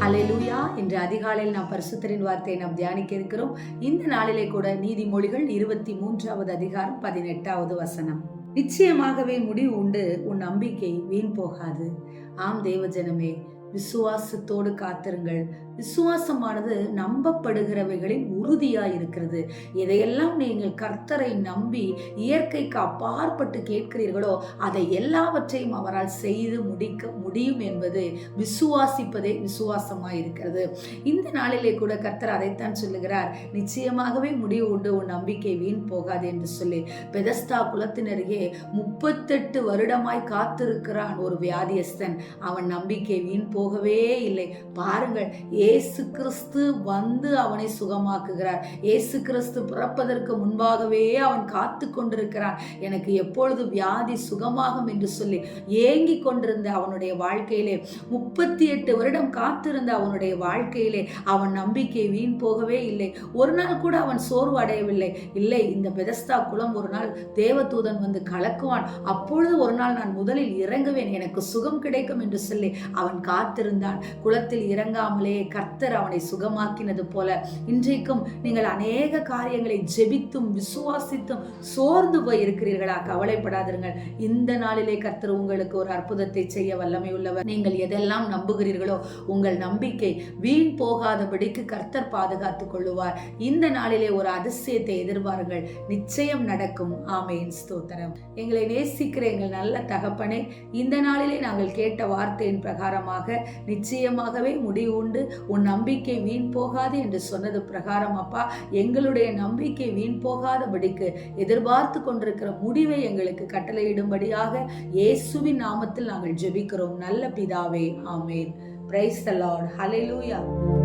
ஹalleluya. இன்று அதிகாலையில் நாம் பரிசுத்தரின் வார்த்தையை நாம் தியானிக்க இருக்கிறோம். இந்த நாளிலே கூட நீதிமொழிகள் இருபத்தி மூன்றாவது அதிகாரம் பதினெட்டாவது வசனம். நிச்சயமாகவே முடிவு உண்டு உன் நம்பிக்கை வீண் போகாது. ஆம் தேவஜனமே விசுவாசத்தோடு காத்திருங்கள். விசுவாசமானது நம்பப்படுகிறவைகளில் உறுதியாக இருக்கிறது எதையெல்லாம் நீங்கள் கர்த்தரை நம்பி இயற்கைக்கு அப்பாற்பட்டு கேட்கிறீர்களோ அதை எல்லாவற்றையும் அவரால் செய்து முடிக்க முடியும் என்பது விசுவாசிப்பதே விசுவாசமாய் இருக்கிறது இந்த நாளிலே கூட கர்த்தர் அதைத்தான் சொல்லுகிறார். நிச்சயமாகவே முடிவு உண்டு உன் நம்பிக்கை வீண் போகாது என்று சொல்லி. பெதஸ்தா குலத்தினருகே முப்பத்தெட்டு வருடமாய் காத்திருக்கிறான் ஒரு வியாதியஸ்தன். அவன் நம்பிக்கை வீண் போகவே இல்லை. பாருங்கள் ஏசு கிறிஸ்து வந்து அவனை சுகமாக்குகிறார். ஏசு கிறிஸ்து பிறப்பதற்கு முன்பாகவே அவன் காத்து கொண்டிருக்கிறான். எனக்கு எப்பொழுது வியாதி சுகமாகும் என்று சொல்லி ஏங்கி கொண்டிருந்த அவனுடைய வாழ்க்கையிலே முப்பத்தி எட்டு வருடம் காத்திருந்த அவனுடைய வாழ்க்கையிலே அவன் நம்பிக்கை வீண் போகவே இல்லை. ஒரு நாள் கூட அவன் சோர்வு அடையவில்லை. இல்லை இந்த பெதஸ்தா குலம் ஒரு நாள் தேவதூதன் வந்து கலக்குவான். அப்பொழுது ஒரு நாள் நான் முதலில் இறங்குவேன். எனக்கு சுகம் கிடைக்கும் என்று சொல்லி அவன் காத்திருந்தான் குளத்தில் இறங்காமலே கர்த்தர் அவனை சுகமாக்கினது போல இன்றைக்கும் நீங்கள் அநேக காரியங்களை ஜெபித்தும் விசுவாசித்தும் சோர்ந்து போய் இருக்கிறீர்களா கவலைப்படாதீர்கள் இந்த நாளிலே கர்த்தர் உங்களுக்கு ஒரு அற்புதத்தை செய்ய வல்லமை உள்ளவர். நீங்கள் எதெல்லாம் நம்புகிறீர்களோ உங்கள் நம்பிக்கை வீண் போகாதபடிக்கு கர்த்தர் பாதுகாத்துக் கொள்ளுவார். இந்த நாளிலே ஒரு அதிசயத்தை எதிர்பாருங்கள். நிச்சயம் நடக்கும். ஆமேன். ஸ்தோத்திரம். எங்களை நேசிக்கிற எங்கள் நல்ல தகப்பனே இந்த நாளிலே நாங்கள் கேட்ட வார்த்தையின் பிரகாரமாக நிச்சயமாகவே முடிவு உண்டு. உன் நம்பிக்கை வீண் போகாது என்று சொன்னது பிரகாரம் அப்பா. எங்களுடைய நம்பிக்கை வீண் போகாதபடிக்கு எதிர்பார்த்து கொண்டிருக்கிற முடிவை எங்களுக்கு கட்டளையிடும்படியாக இயேசுவின் நாமத்தில் நாங்கள் ஜெபிக்கிறோம். நல்ல பிதாவே ஆமேன். Praise the Lord hallelujah